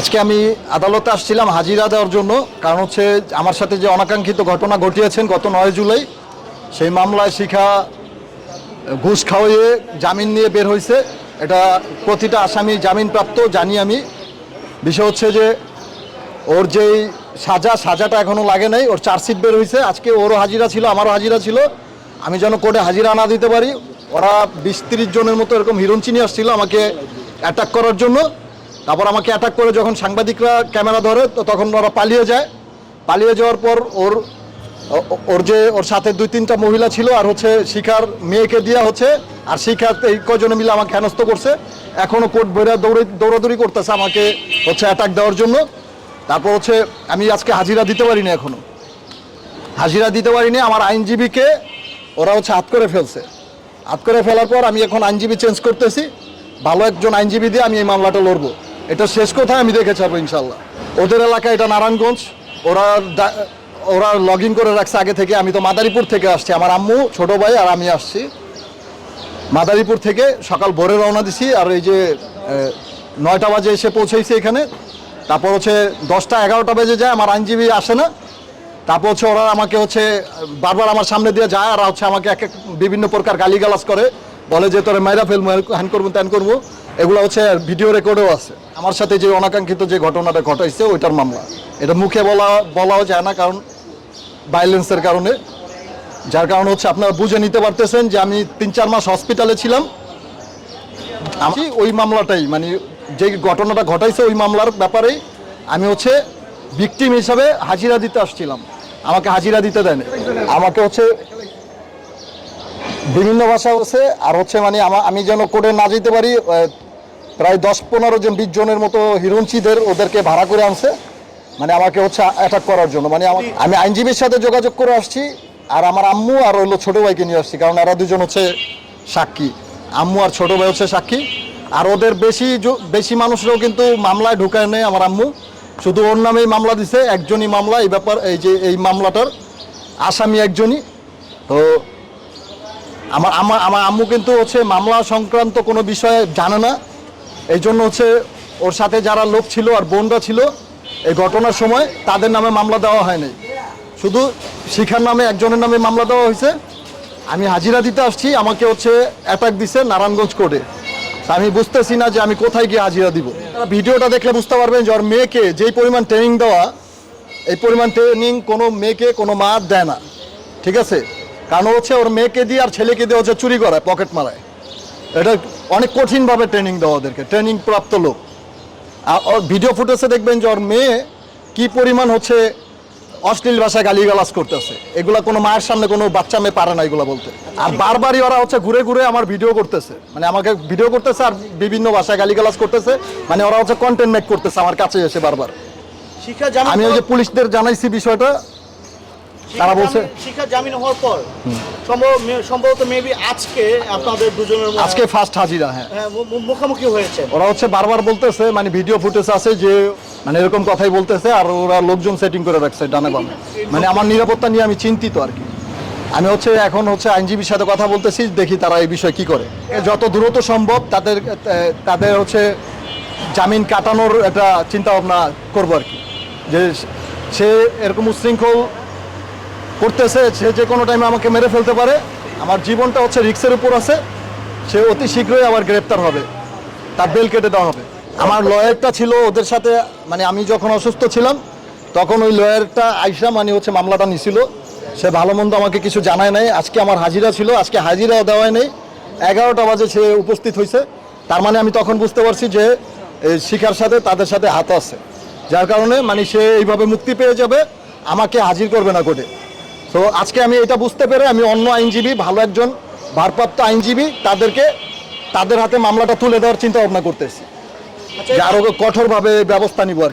আজকে আমি আদালতে আসছিলাম হাজিরা দেওয়ার জন্য। কারণ হচ্ছে আমার সাথে যে অনাকাঙ্ক্ষিত ঘটনা ঘটিয়েছেন গত নয় জুলাই, সেই মামলায় শিখা ঘুষ খাওয়িয়ে জামিন নিয়ে বের হয়েছে। এটা প্রতিটা আসামি জামিনপ্রাপ্ত, জানি আমি। বিষয় হচ্ছে যে ওর যেই সাজা, সাজাটা এখনও লাগে নাই। ওর চার্জশিট বের হয়েছে। আজকে ওরও হাজিরা ছিল, আমারও হাজিরা ছিল। আমি যেন কোর্টে হাজিরা না দিতে পারি। ওরা বিশ তিরিশ জনের মতো এরকম হিরোন চিনি আসছিল আমাকে অ্যাটাক করার জন্য। তারপর আমাকে অ্যাটাক করে যখন সাংবাদিকরা ক্যামেরা ধরে, তো তখন ওরা পালিয়ে যায়। পালিয়ে যাওয়ার পর ওর ওর যে, ওর সাথে দুই তিনটা মহিলা ছিল আর হচ্ছে শিখার মেয়েকে দেওয়া হচ্ছে, আর শিখার এই কজনে মিলে আমাকে হেনস্থ করছে। এখনও কোর্ট বইরা দৌড়ে দৌড়াদৌড়ি করতেছে আমাকে হচ্ছে অ্যাটাক দেওয়ার জন্য। তারপর হচ্ছে আমি আজকে হাজিরা দিতে পারিনি এখনও হাজিরা দিতে পারিনি, আমার আইনজীবীকে ওরা হচ্ছে হাত করে ফেলছে। হাত করে ফেলার পর আমি এখন আইনজীবী চেঞ্জ করতেছি। ভালো একজন আইনজীবী দিয়ে আমি এই মামলাটা লড়বো। এটা শেষ কোথায় আমি দেখে ছাড়বো ইনশাল্লাহ। ওদের এলাকা এটা নারায়ণগঞ্জ, ওরা ওরা লগ ইন করে রাখছে আগে থেকে। আমি তো মাদারীপুর থেকে আসছি। আমার আম্মু, ছোট ভাই আর আমি আসছি। মাদারীপুর থেকে সকাল ভোরে রওনা দিছি আর এই যে নয়টা বাজে এসে পৌঁছেছি এখানে। তারপর হচ্ছে দশটা এগারোটা বেজে যায়, আমার আইনজীবী আসে না। তারপর হচ্ছে ওরা আমাকে হচ্ছে বারবার আমার সামনে দিয়ে যায় আর হচ্ছে আমাকে এক এক বিভিন্ন প্রকার গালিগালাজ করে। বলে যে তোরে মাইরা ফেলব, হ্যান করব, ত্যান করব। এগুলো হচ্ছে ভিডিও রেকর্ডেও আছে। আমার সাথে যে অনাকাঙ্ক্ষিত যে ঘটনাটা ঘটাইছে, ওইটার মামলা। এটা মুখে বলা, বলাও যায় না, কারণ ভাইলেন্সের কারণে। যার কারণে হচ্ছে আপনারা বুঝে নিতে পারতেছেন যে আমি তিন, চার মাস হসপিটালে ছিলাম। আমি ওই মামলাটাই মানে যে ঘটনাটা ঘটাইছে ওই মামলার ব্যাপারেই আমি হচ্ছে ভিকটিম হিসাবে হাজিরা দিতে আসছিলাম। আমাকে হাজিরা দিতে দেন আমাকে হচ্ছে বিভিন্ন ভাষা হচ্ছে আর হচ্ছে মানে আমা- যেন কোর্টে না যেতে পারি প্রায় দশ পনেরো জন, বিশ জনের মতো হিরুঞ্চিদের ওদেরকে ভাড়া করে আনছে। মানে আমাকে হচ্ছে অ্যাটাক করার জন্য। মানে আমি আইনজীবীর সাথে যোগাযোগ করে আসছি আর আমার আম্মু আর হলো ছোট ভাইকে নিয়ে আসছি, কারণ এরা দুজন হচ্ছে সাক্ষী। আম্মু আর ছোট ভাই হচ্ছে সাক্ষী। আর ওদের বেশি বেশি মানুষরাও কিন্তু মামলায় ঢুকায় নেই আমার আম্মু। শুধু ওর নামেই মামলা দিছে, একজনই মামলা, এই ব্যাপার, এই যে, এই মামলাটার। আসামি একজনই। তো আমার আমার আমার আম্মু কিন্তু হচ্ছে মামলা সংক্রান্ত কোনো বিষয়ে জানে না। এই জন্য হচ্ছে ওর সাথে যারা লোক ছিল আর বোনরা ছিল, এই ঘটনার সময় তাদের নামে মামলা দেওয়া হয়নি। শুধু শিখার নামে, একজনের নামে মামলা দেওয়া হয়েছে। আমি হাজিরা দিতে আসছি, আমাকে হচ্ছে অ্যাটাক দিছে নারায়ণগঞ্জ কোর্টে আমি বুঝতেছি না যে আমি কোথায় গিয়ে হাজিরা দিব। ভিডিওটা দেখলে বুঝতে পারবেন যে ওর মেয়েকে যেই পরিমাণ ট্রেনিং দেওয়া, এই পরিমাণ ট্রেনিং কোনো মেয়েকে, কোনো মা দেয় না। ঠিক আছে? কারণ হচ্ছে ওর মেয়েকে দিয়ে আর ছেলেকে দিয়ে হচ্ছে চুরি করায় পকেট মারায়। এটা অনেক কঠিনভাবে ট্রেনিং দেওয়া ওদেরকে ট্রেনিং প্রাপ্ত লোক। আর ভিডিও ফুটেজে দেখবেন যে ওর মেয়ে কি পরিমাণ হচ্ছে অশ্লীল ভাষায় গালিগালাজ করতেছে। এগুলা কোনো মায়ের সামনে কোনো বাচ্চা মেয়ে পারে না এগুলা বলতে। আর বারবারই ওরা হচ্ছে ঘুরে ঘুরে আমার ভিডিও করতেছে। মানে আমাকে ভিডিও করতেছে আর বিভিন্ন ভাষায় গালিগালাজ করতেছে। মানে ওরা হচ্ছে কন্টেন্ট মেক করতেছে আমার কাছে এসে বারবার। আমি ওই যে পুলিশদের জানাইছি বিষয়টা তারা বলছে- শিক্ষা জামিন হওয়ার পর সম্ভব সম্ভবত মেবি আজকে আপনাদের দুজনের আজকে ফার্স্ট হাজিরা হ্যাঁ। হ্যাঁ, মুখোমুখি হয়েছে। ওরা হচ্ছে বারবার বলতেছে মানে ভিডিও ফুটেজ আছে যে মানে এরকম কথাই বলতেছে আর ওরা লোকজন সেটিং করে রাখছে ডানে বামে। মানে আমার নিরাপত্তা নিয়ে আমি চিন্তিত আর কি। আমি হচ্ছে এখন হচ্ছে আইনজীবীর সাথে কথা বলতেছি দেখি তারা এই বিষয়ে কি করে। যত দ্রুত সম্ভব তাদের তাদের হচ্ছে জামিন কাটানোর একটা চিন্তা ভাবনা করব আর কি। যে সে এরকম উশৃঙ্খল করতেছে, সে যে কোনো টাইমে আমাকে মেরে ফেলতে পারে। আমার জীবনটা হচ্ছে রিক্সের উপর আছে। সে অতি শীঘ্রই আবার গ্রেপ্তার হবে। তার বেল কেটে দেওয়া হবে। আমার লয়ারটা ছিল ওদের সাথে মানে আমি যখন অসুস্থ ছিলাম, তখন ওই লয়ারটা আইসা মানে হচ্ছে মামলাটা নিছিল সে ভালো মন্দ আমাকে কিছু জানায় নাই। আজকে আমার হাজিরা ছিল, আজকে হাজিরাও দেওয়ায় নেই। এগারোটা বাজে সে উপস্থিত হয়েছে তার মানে আমি তখন বুঝতে পারছি যে শিখার সাথে তাদের সাথে হাত আছে। যার কারণে মানে সে এইভাবে মুক্তি পেয়ে যাবে। আমাকে হাজির করবে না কোর্টে। তো আজকে আমি এটা বুঝতে পেরে আমি অন্য আইনজীবী ভালো একজন ভারপ্রাপ্ত আইনজীবী তাদেরকে তাদের হাতে মামলাটা তুলে দেওয়ার চিন্তা ভাবনা করতেছি আরও আরও কঠোরভাবে ব্যবস্থা নিব আর।